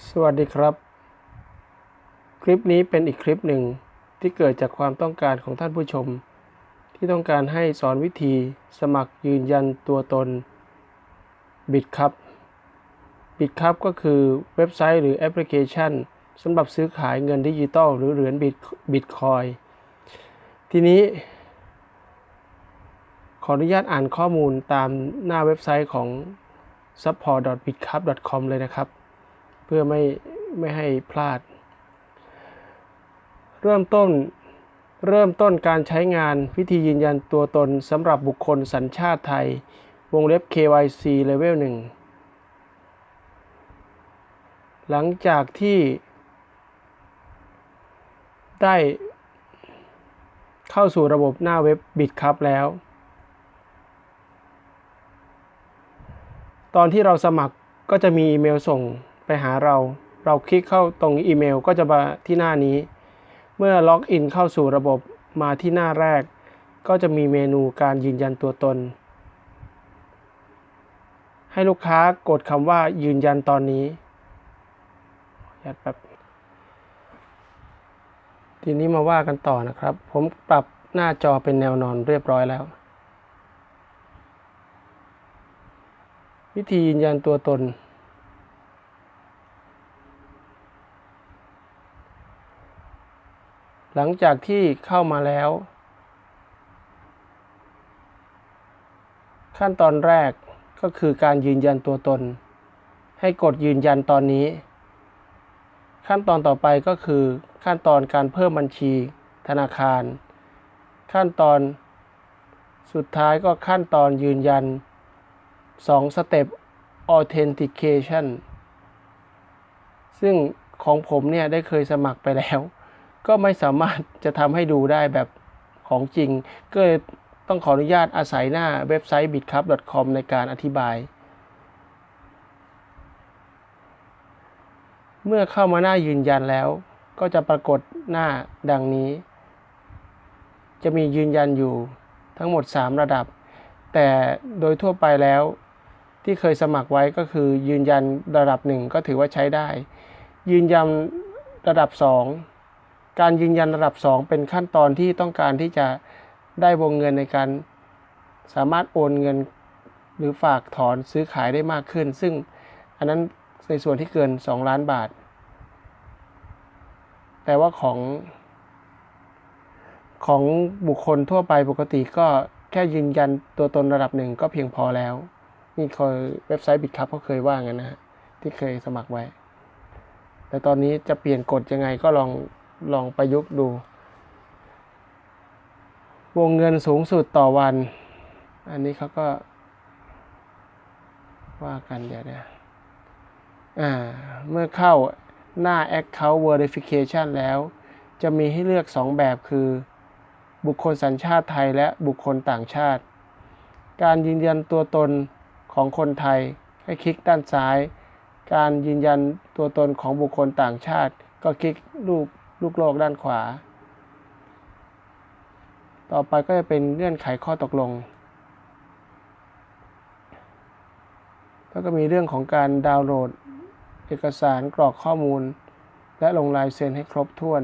สวัสดีครับ คลิปนี้เป็นอีกคลิปหนึ่งที่เกิดจากความต้องการของท่านผู้ชม ที่ต้องการให้สอนวิธีสมัครยืนยันตัวตนบิตครับบิตครับก็คือเว็บไซต์หรือแอปพลิเคชันสำหรับซื้อขายเงินดิจิตอลหรือเหรียญบิตบิตคอยทีนี้ ขออนุญาตอ่านข้อมูลตามหน้าเว็บไซต์ของ support.bitcup.com เลยนะครับ พื่อไม่ไม่ให้พลาด เริ่มต้นเริ่มต้นการใช้งานวิธียืนยันตัวตนสำหรับบุคคลสัญชาติไทย วงเล็บ KYC Level 1 หลังจากที่ ได้เข้าสู่ระบบหน้าเว็บ BitCup แล้ว ตอนที่เราสมัครก็จะมีอีเมลส่ง หาเรา เราคลิกเข้าตรงอีเมลก็จะมาที่หน้านี้ เมื่อล็อกอินเข้าสู่ระบบมาที่หน้าแรก ก็จะมีเมนูการยืนยันตัวตน ให้ลูกค้ากดคำว่ายืนยันตอนนี้ยัดแบบทีนี้มาว่ากันต่อนะครับ ผมปรับหน้าจอเป็นแนวนอนเรียบร้อยแล้ว วิธียืนยันตัวตน หลังจากที่เข้ามาแล้ว ขั้นตอนแรกก็คือการยืนยันตัวตน ให้กดยืนยันตอนนี้ ขั้นตอนต่อไปก็คือขั้นตอนการเพิ่มบัญชีธนาคาร ขั้นตอนสุดท้ายก็ขั้นตอนยืนยัน 2 สเต็ป authentication ซึ่งของผมเนี่ยได้เคยสมัครไปแล้ว ก็ไม่สามารถจะทำให้ดูได้แบบของจริง ก็เลยต้องขออนุญาตอาศัยหน้าเว็บไซต์ bitcup.com ในการอธิบาย เมื่อเข้ามาหน้ายืนยันแล้ว ก็จะปรากฏหน้าดังนี้ จะมียืนยันอยู่ทั้งหมด 3 ระดับ แต่โดยทั่วไปแล้วที่เคยสมัครไว้ก็คือยืนยันระดับหนึ่งก็ถือว่าใช้ได้ ยืนยันระดับ 2 การยืนยันระดับ 2 เป็นขั้นตอนที่ต้องการที่จะได้วงเงินในการสามารถโอนเงินหรือฝากถอนซื้อขายได้มากขึ้น ซึ่งอันนั้นในส่วนที่เกิน 2 ล้านบาท แต่ว่าของ ของบุคคลทั่วไปปกติก็แค่ยืนยันตัวตนระดับหนึ่งก็เพียงพอแล้ว นี่เคยเว็บไซต์บิตคัพเขาเคยว่างั้นนะฮะที่เคยสมัครไว้ แต่ตอนนี้จะเปลี่ยนกฎยังไงก็ลอง ลองประยุกต์ดู วงเงินสูงสุดต่อวัน อันนี้เขาก็ว่ากันเดี๋ยวนะอ่า เมื่อเข้าหน้า Account Verification แล้ว จะมีให้เลือก 2 แบบคือ บุคคลสัญชาติไทยและบุคคลต่างชาติ การยืนยันตัวตนของคนไทยให้คลิกด้านซ้าย การยืนยันตัวตนของบุคคลต่างชาติ ก็คลิกรูป ลูกโลกด้านขวา ต่อไปก็จะเป็นเงื่อนไขข้อตกลง แล้วก็มีเรื่องของการดาวน์โหลด เอกสารกรอกข้อมูล และลงลายเซ็นให้ครบถ้วน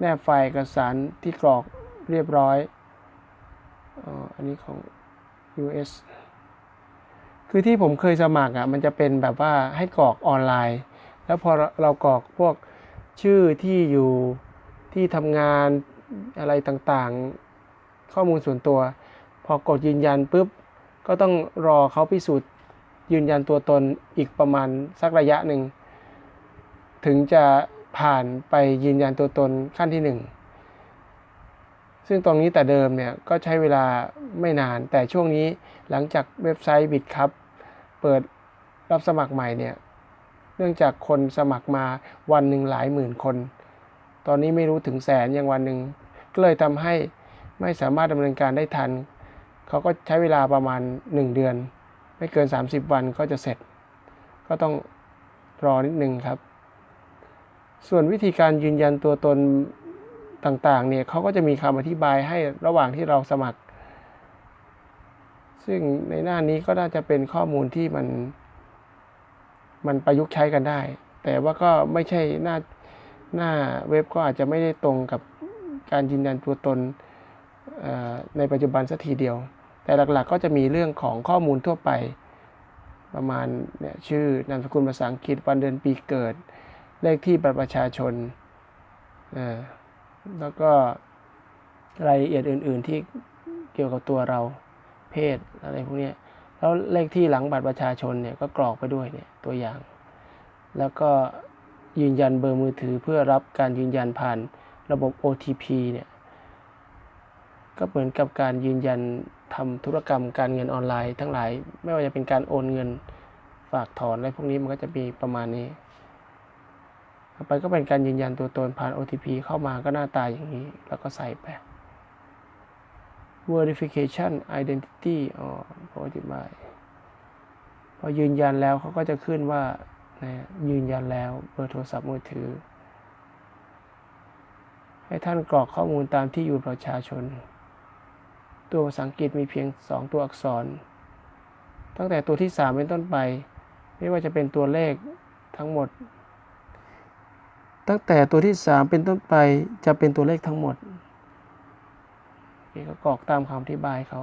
แนบไฟล์เอกสารที่กรอกเรียบร้อยอ๋ออันนี้ของ US คือที่ผมเคยสมัครอะมันจะเป็นแบบว่าให้กรอกออนไลน์ แล้วพอเรากรอกพวก ชื่อที่อยู่ที่ทำงานอะไรต่างๆ ข้อมูลส่วนตัว พอกดยืนยันปุ๊บ ก็ต้องรอเขาพิสูจน์ยืนยันตัวตนอีกประมาณสักระยะหนึ่ง ถึงจะผ่านไปยืนยันตัวตนขั้นที่หนึ่งซึ่งตรงนี้แต่เดิมเนี่ยก็ใช้เวลาไม่นานแต่ช่วงนี้หลังจากเว็บไซต์บิตครับเปิดรับสมัครใหม่เนี่ย นื่องจากคนสมัครมาวันหนึ่งหลายหมื่นคน ตอนนี้ไม่รู้ถึงแสนยังวันหนึ่งก็เลยทำให้ไม่สามารถดำเนินการได้ทัน เขาก็ใช้เวลาประมาณ 1 เดือน ไม่เกิน 30 วันก็จะเสร็จ ก็ต้องรอนิดนึงครับ ส่วนวิธีการยืนยันตัวตนต่างๆ เนี่ยเขาก็จะมีคำอธิบายให้ระหว่างที่เราสมัคร ซึ่งในหน้านี้ก็น่าจะเป็นข้อมูลที่มัน มันประยุกต์ใช้กันได้ แต่ว่าก็ไม่ใช่หน้าหน้าเว็บก็อาจจะไม่ได้ตรงกับการยืนยันตัวตนในปัจจุบันสักทีเดียว แต่หลักๆก็จะมีเรื่องของข้อมูลทั่วไป ประมาณเนี่ยชื่อนามสกุลภาษาอังกฤษวันเดือนปีเกิด เลขที่บัตรประชาชน แล้วก็รายละเอียดอื่น ๆที่เกี่ยวกับตัวเราเพศอะไรพวกนี้ แล้วเลขที่หลังบัตรประชาชนเนี่ยก็กรอกไปด้วยเนี่ยตัวอย่าง แล้วก็ยืนยันเบอร์มือถือเพื่อรับการยืนยันผ่านระบบ OTP เนี่ยก็เหมือนกับการยืนยันทำธุรกรรมการเงินออนไลน์ ทั้งหลาย ไม่ว่าจะเป็นการโอนเงินฝากถอนอะไรพวกนี้มันก็จะมีประมาณนี้ต่อไปก็เป็นการยืนยันตัวตนผ่าน OTP เข้ามาก็หน้าตาอย่างนี้ แล้วก็ใส่ไป verification identity อ๋อขออธิบายพอยืนยันแล้วเขาก็จะขึ้นว่านะยืนยันแล้วเบอร์โทรศัพท์มือถือ ให้ท่านกรอกข้อมูลตามที่อยู่ประชาชน ตัวภาษาอังกฤษมีเพียง 2 ตัวอักษร ตั้งแต่ตัวที่ 3 เป็นต้นไป ไม่ว่าจะเป็นตัวเลขทั้งหมด ตั้งแต่ตัวที่ 3 เป็นต้นไปจะเป็นตัวเลขทั้งหมด นี่ก็กรอกตามคำอธิบายเขา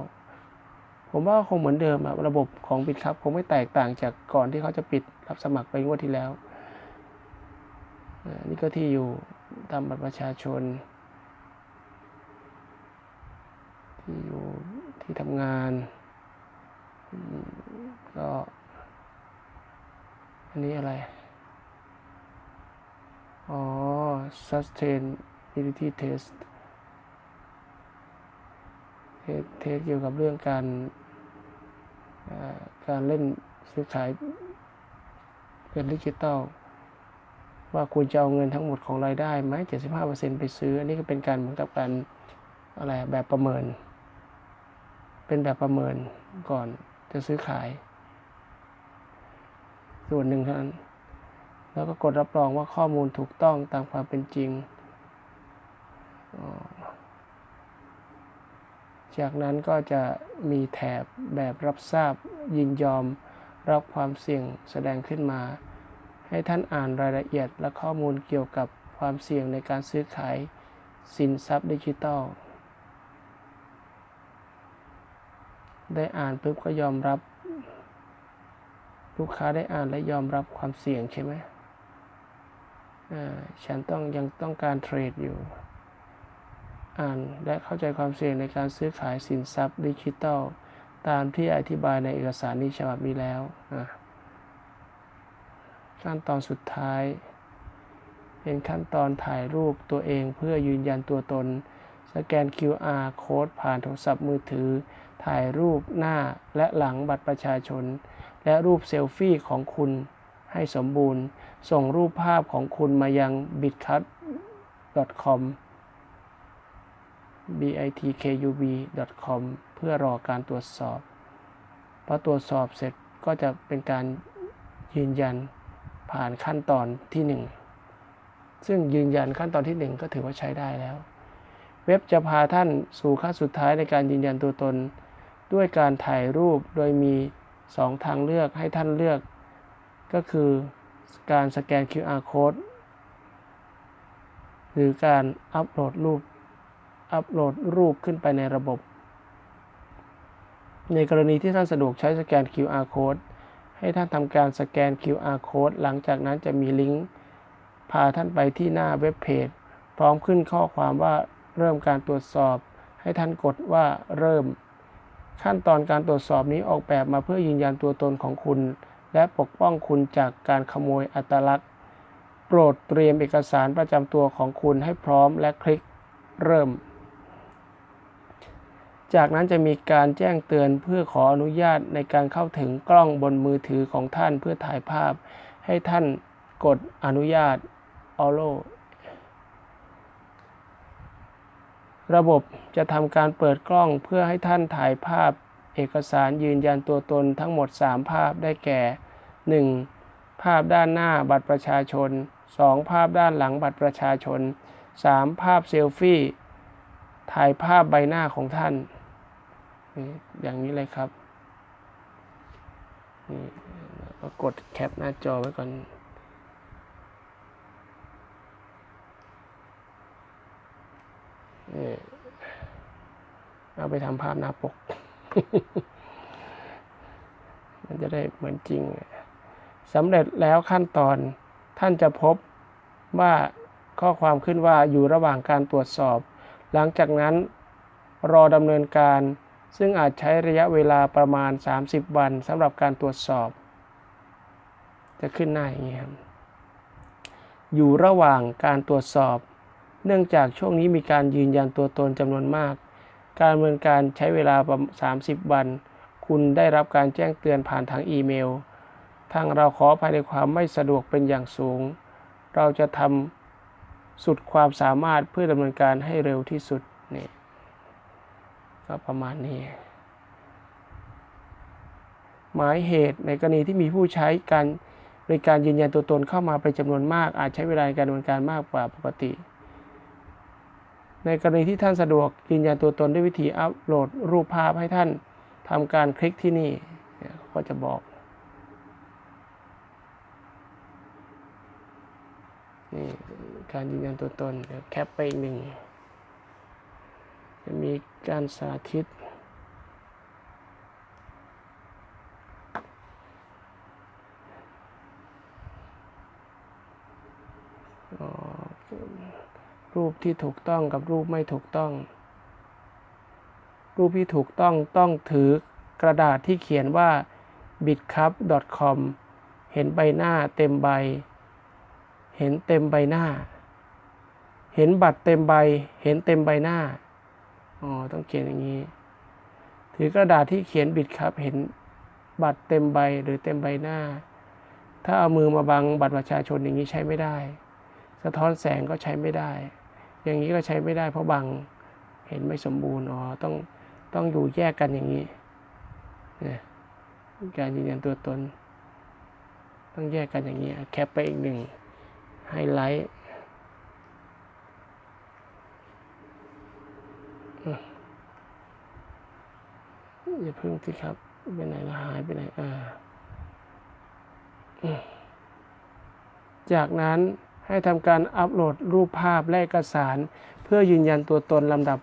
ผมว่าคงเหมือนเดิมอะระบบของปิดครับคงไม่แตกต่างจากก่อนที่เขาจะปิดรับสมัครไปงวดที่แล้ว นี่ก็ที่อยู่ตามบัตรประชาชน ที่อยู่ที่ทำงาน ก็ อันนี้อะไร อ๋อ sustainability test เทสเทสเกี่ยวกับเรื่องการการเล่นซื้อขายเงินดิจิตอลว่าคุณจะเอาเงินทั้งหมดของรายได้ไหม75%ไปซื้อ อันนี้ก็เป็นการเหมือนกับการอะไรแบบประเมิน เป็นแบบประเมินก่อนจะซื้อขาย ส่วนหนึ่งเท่านั้น แล้วก็กดรับรองว่าข้อมูลถูกต้องตามความเป็นจริง จากนั้นก็จะมีแถบแบบรับทราบยินยอมรับความเสี่ยงแสดงขึ้นมา ให้ท่านอ่านรายละเอียดและข้อมูลเกี่ยวกับความเสี่ยงในการซื้อขายสินทรัพย์ดิจิทัล ได้อ่านปุ๊บก็ยอมรับ ลูกค้าได้อ่านและยอมรับความเสี่ยงใช่ไหมอ่าฉันต้องยังต้องการเทรดอยู่ อ่านและเข้าใจความเสี่ยงในการซื้อขายสินทรัพย์ดิจิทัล ตามที่อธิบายในเอกสารนี้ฉบับนี้แล้วขั้นตอนสุดท้าย เป็นขั้นตอนถ่ายรูปตัวเองเพื่อยืนยันตัวตน สแกน QR โค้ดผ่านโทรศัพท์มือถือ ถ่ายรูปหน้าและหลังบัตรประชาชน และรูปเซลฟี่ของคุณให้สมบูรณ์ ส่งรูปภาพของคุณมายัง bitcut.com bitkub.com เพื่อรอการตรวจสอบ พอตรวจสอบเสร็จก็จะเป็นการยืนยันผ่านขั้นตอนที่ 1 ซึ่งยืนยันขั้นตอนที่ 1 ก็ถือว่าใช้ได้แล้ว เว็บจะพาท่านสู่ขั้นสุดท้ายในการยืนยันตัวตน ด้วยการถ่ายรูปโดยมี 2 ทางเลือกให้ท่านเลือก ก็คือการสแกน QR code หรือการอัปโหลดรูป อัปโหลดรูปขึ้นไปในระบบ ในกรณีที่ท่านสะดวกใช้สแกน QR code ให้ท่านทำการสแกน QR code หลังจากนั้นจะมีลิงก์พาท่านไปที่หน้าเว็บเพจ พร้อมขึ้นข้อความว่าเริ่มการตรวจสอบ ให้ท่านกดว่าเริ่ม ขั้นตอนการตรวจสอบนี้ออกแบบมาเพื่อยืนยันตัวตนของคุณ และปกป้องคุณจากการขโมยอัตลักษณ์ โปรดเตรียมเอกสารประจำตัวของคุณให้พร้อมและคลิกเริ่ม จากนั้นจะมีการแจ้งเตือนเพื่อขออนุญาตในการเข้าถึงกล้องบนมือถือของท่านเพื่อถ่ายภาพ ให้ท่านกดอนุญาต Allow ระบบจะทำการเปิดกล้องเพื่อให้ท่านถ่ายภาพ เอกสารยืนยันตัวตนทั้งหมด 3 ภาพได้แก่ 1. ภาพด้านหน้าบัตรประชาชน 2. ภาพด้านหลังบัตรประชาชน 3. ภาพเซลฟี่ ถ่ายภาพใบหน้าของท่าน อย่างนี้เลยครับนี่ก็กดแคปหน้าจอไว้ก่อนนี่เอาไปทำภาพหน้าปก มันจะได้เหมือนจริงสำเร็จแล้วขั้นตอนท่านจะพบว่าข้อความขึ้นว่าอยู่ระหว่างการตรวจสอบ หลังจากนั้นรอดำเนินการ ซึ่งอาจใช้ระยะเวลาประมาณ 30 วันสำหรับการตรวจสอบ จะขึ้นหน้าอย่างนี้ครับอยู่ระหว่างการตรวจสอบ เนื่องจากช่วงนี้มีการยืนยันตัวตนจำนวนมาก การดำเนินการใช้เวลาประมาณ30 วัน คุณได้รับการแจ้งเตือนผ่านทางอีเมล ทางเราขอภายในความไม่สะดวกเป็นอย่างสูง เราจะทำสุดความสามารถเพื่อดำเนินการให้เร็วที่สุดเนี่ย ก็ประมาณนี้ หมายเหตุในกรณีที่มีผู้ใช้การบริการยืนยันตัวตนเข้ามาเป็นจำนวนมาก อาจใช้เวลาในการดำเนินการมากกว่าปกติ ในกรณีที่ท่านสะดวกยืนยันตัวตนด้วยวิธีอัปโหลดรูปภาพให้ท่านทำการคลิกที่นี่ก็จะบอกนี่การยืนยันตัวตนเดี๋ยวแคปไปอีกหนึ่ง จะมีการสาธิต รูปที่ถูกต้องกับรูปไม่ถูกต้อง รูปที่ถูกต้องต้องถือกระดาษที่เขียนว่า bitcup.com เห็นใบหน้าเต็มใบ เห็นเต็มใบหน้า เห็นบัตรเต็มใบ เห็นเต็มใบหน้า อ๋อ ต้องเขียนอย่างนี้ ถือกระดาษที่เขียนบิดครับ เห็นบัตรเต็มใบหรือเต็มใบหน้า ถ้าเอามือมาบังบัตรประชาชนอย่างนี้ใช้ไม่ได้ สะท้อนแสงก็ใช้ไม่ได้ อย่างนี้ก็ใช้ไม่ได้เพราะบัง เห็นไม่สมบูรณ์ อ๋อ ต้อง ต้องอยู่แยกกันอย่างนี้นี่การยืนยันตัวตน ต้องแยกกันอย่างนี้ แคปไปอีกหนึ่งไฮไลท์ อย่าพึ่งสิครับ ไปไหนละหายไปไหนอ่าจากนั้นให้ทำการอัปโหลดรูปภาพและเอกสาร เพื่อยืนยันตัวตนลำดับ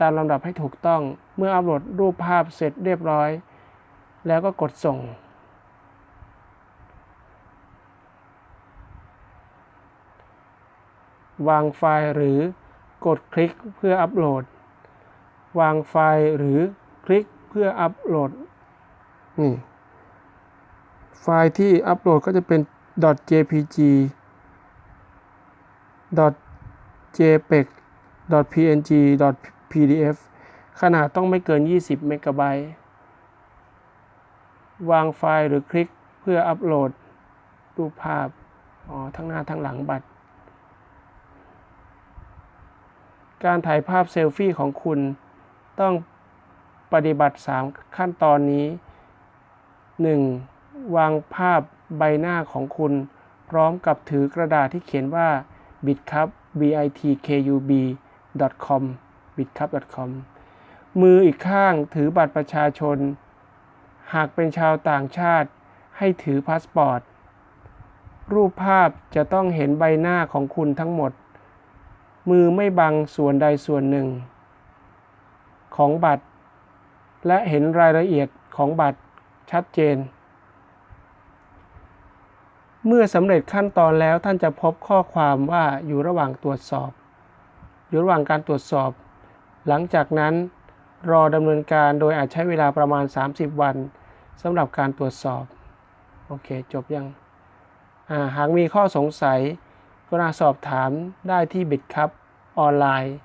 ตามลำดับให้ถูกต้อง เมื่ออัปโหลดรูปภาพเสร็จเรียบร้อย แล้วก็กดส่ง วางไฟล์หรือ กดคลิกเพื่ออัปโหลด วางไฟล์หรือคลิกเพื่ออัปโหลดนี่ไฟล์ที่อัปโหลดก็จะเป็น .jpg .jpeg .png .pdf ขนาดต้องไม่เกิน 20 เมกะไบต์ วางไฟล์หรือคลิกเพื่ออัปโหลดรูปภาพ อ๋อ ทั้งหน้าทั้งหลังบัตร การถ่ายภาพเซลฟี่ของคุณ ต้องปฏิบัติ 3 ขั้นตอนนี้ 1. วางภาพใบหน้าของคุณ พร้อมกับถือกระดาษที่เขียนว่า bitcup bitkub com bitcup com มืออีกข้างถือบัตรประชาชน หากเป็นชาวต่างชาติ ให้ถือพาสปอร์ต รูปภาพจะต้องเห็นใบหน้าของคุณทั้งหมด มือไม่บังส่วนใดส่วนหนึ่ง ของบัตร และเห็นรายละเอียดของบัตรชัดเจน เมื่อสำเร็จขั้นตอนแล้วท่านจะพบข้อความว่าอยู่ระหว่างตรวจสอบ อยู่ระหว่างการตรวจสอบ หลังจากนั้นรอดำเนินการโดยอาจใช้เวลาประมาณ 30 วันสำหรับการตรวจสอบ โอเค จบยัง หากมีข้อสงสัย รุณาสอบถามได้ที่บิดครับออนไลน์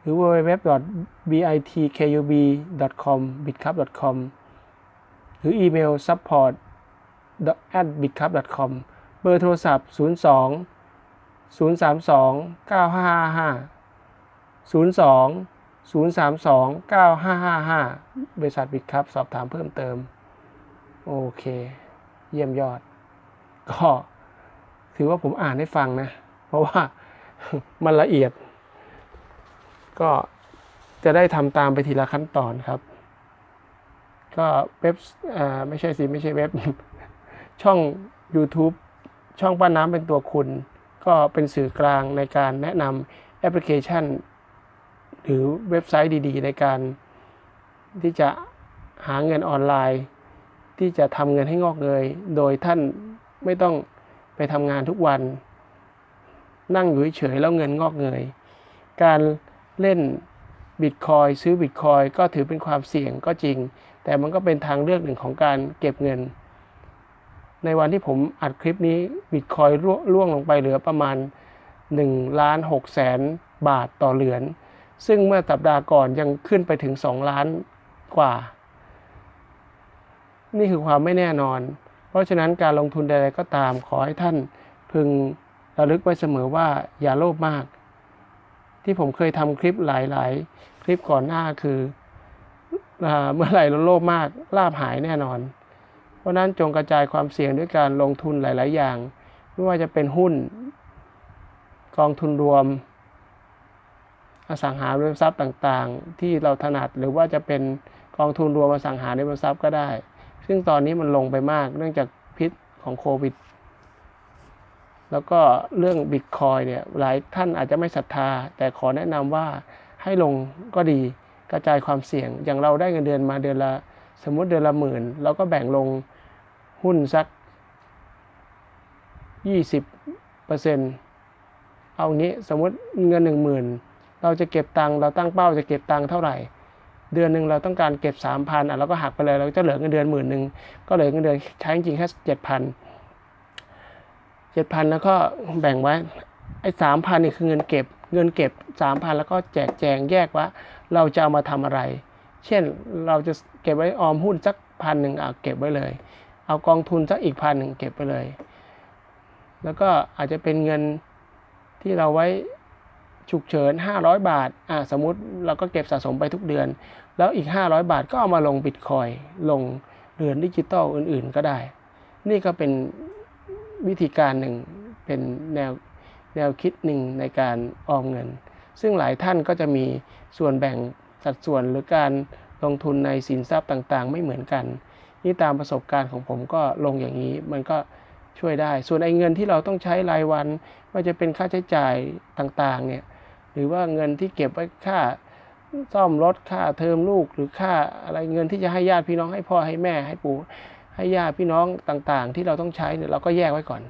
หรือ www.bitkub.com bitcup.com หรืออีเมล support at bitcup.com เบอร์โทรศัพท์ 02 032 9555 02 032 9555 บริษัทบิดครับ สอบถามเพิ่มเติม โอเค เยี่ยมยอด ก็ถือว่าผมอ่านให้ฟังนะ เพราะว่ามันละเอียด ก็จะได้ทำตามไปทีละขั้นตอนครับ ก็เว็บไม่ใช่สิ ไม่ใช่เว็บ ช่อง YouTube ช่องป้าน้ำเป็นตัวคุณ ก็เป็นสื่อกลางในการแนะนำแอปพลิเคชัน หรือเว็บไซต์ดี ๆ ในการที่จะหาเงินออนไลน์ ที่จะทำเงินให้งอกเงย โดยท่าน ไม่ต้องไปทำงานทุกวัน นั่งอยู่เฉยแล้วเงินงอกเงย การเล่นบิตคอยซื้อบิตคอยก็ถือเป็นความเสี่ยงก็จริง แต่มันก็เป็นทางเลือกหนึ่งของการเก็บเงิน ในวันที่ผมอัดคลิปนี้บิตคอยร่วงลงไปเหลือประมาณ1ล้าน6แสนบาทต่อเหรียญซึ่งเมื่อสัปดาห์ก่อนยังขึ้นไปถึง 2 ล้านกว่า นี่คือความไม่แน่นอน ราะฉะนั้นการลงทุนใดๆก็ตามขอให้ท่านพึงระลึกไว้เสมอว่าอย่าโลภมาก ที่ผมเคยทำคลิปหลายๆ คลิปก่อนหน้าคืออเมื่อไหร่เราโลภมากลาบหายแน่นอน เพราะนั้นจงกระจายความเสี่ยงด้วยการลงทุนหลาย ๆ อย่าง ไม่ว่าจะเป็นหุ้น กองทุนรวม อสังหาริมทรัพย์ต่างๆ ที่เราถนัดหรือว่าจะเป็นกองทุนรวมอสังหาริมทรัพย์ก็ได้ ซึ่งตอนนี้มันลงไปมากเนื่องจากพิษของโควิด แล้วก็เรื่องบิตคอยเนี่ยหลายท่านอาจจะไม่ศรัทธา แต่ขอแนะนำว่าให้ลงก็ดีกระจายความเสี่ยง อย่างเราได้เงินเดือนมาเดือนละสมมติเดือนละหมื่นเราก็แบ่งลงหุ้นสัก 20เปอร์เซ็นต์เอางี้สมมติเงินหนึ่งหมื่นเราจะเก็บตังค์เราตั้งเป้าจะเก็บตังค์เท่าไหร่ เดือนหนึ่งเราต้องการเก็บสามพันอะเราก็หักไปเลยเราจะเหลือเงินเดือนหมื่นหนึ่งก็เหลือเงินเดือนใช้จริงแค่เจ็ดพันเจ็ดพันแล้วก็แบ่งไว้ไอ้สามพันนี่คือเงินเก็บ เงินเก็บสามพันแล้วก็แจกแจงแยกว่า เราจะเอามาทำอะไร เช่นเราจะเก็บไว้ออมหุ้นสักพันหนึ่งเอาเก็บไว้เลย เอากองทุนสักอีกพันหนึ่งเก็บไปเลย แล้วก็อาจจะเป็นเงินที่เราไว้ฉุกเฉิน 500 บาท อ่า สมมุติเราก็เก็บสะสมไปทุกเดือน แล้วอีก 500 บาทก็เอามาลงบิตคอยลงเหรียญดิจิตอลอื่นๆก็ได้ นี่ก็เป็นวิธีการหนึ่งเป็นแนวแนวคิดหนึ่งในการออมเงิน ซึ่งหลายท่านก็จะมีส่วนแบ่งสัดส่วนหรือการลงทุนในสินทรัพย์ต่างๆ ไม่เหมือนกัน นี่ตามประสบการณ์ของผมก็ลงอย่างนี้มันก็ช่วยได้ ส่วนไอ้เงินที่เราต้องใช้รายวันว่าจะเป็นค่าใช้จ่ายต่างๆเนี่ยหรือว่าเงินที่เก็บไว้ค่า ซ่อมรถค่าเทอมลูกหรือค่าอะไรเงินที่จะให้ญาติพี่น้องให้พ่อให้แม่ให้ปู่ให้ญาติพี่น้องต่างๆ ที่เราต้องใช้เนี่ยเราก็แยกไว้ก่อน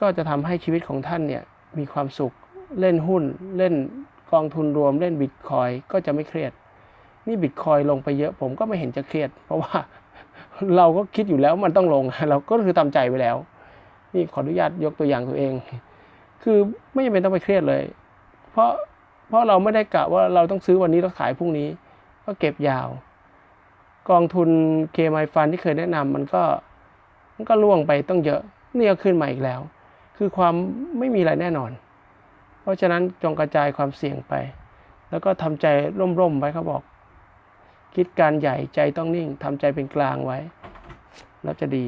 ก็จะทำให้ชีวิตของท่านเนี่ยมีความสุขเล่นหุ้นเล่นกองทุนรวมเล่นบิตคอยก็จะไม่เครียด นี่บิตคอยลงไปเยอะผมก็ไม่เห็นจะเครียด เพราะว่าเราก็คิดอยู่แล้วมันต้องลง เราก็คือทำใจไว้แล้ว นี่ขออนุญาตยกตัวอย่างตัวเอง คือไม่จำเป็นต้องไปเครียดเลย เพราะ เพราะเราไม่ได้กะว่าเราต้องซื้อวันนี้แล้วขายพรุ่งนี้ ก็เก็บยาว กองทุนเคมายฟันที่เคยแนะนำมันก็มันก็ล่วงไปต้องเยอะนี่ก็ขึ้นมาอีกแล้ว คือความไม่มีอะไรแน่นอน เพราะฉะนั้นจงกระจายความเสี่ยงไป แล้วก็ทำใจร่มๆไว้เขาบอก คิดการใหญ่ใจต้องนิ่งทำใจเป็นกลางไว้ แล้วจะดี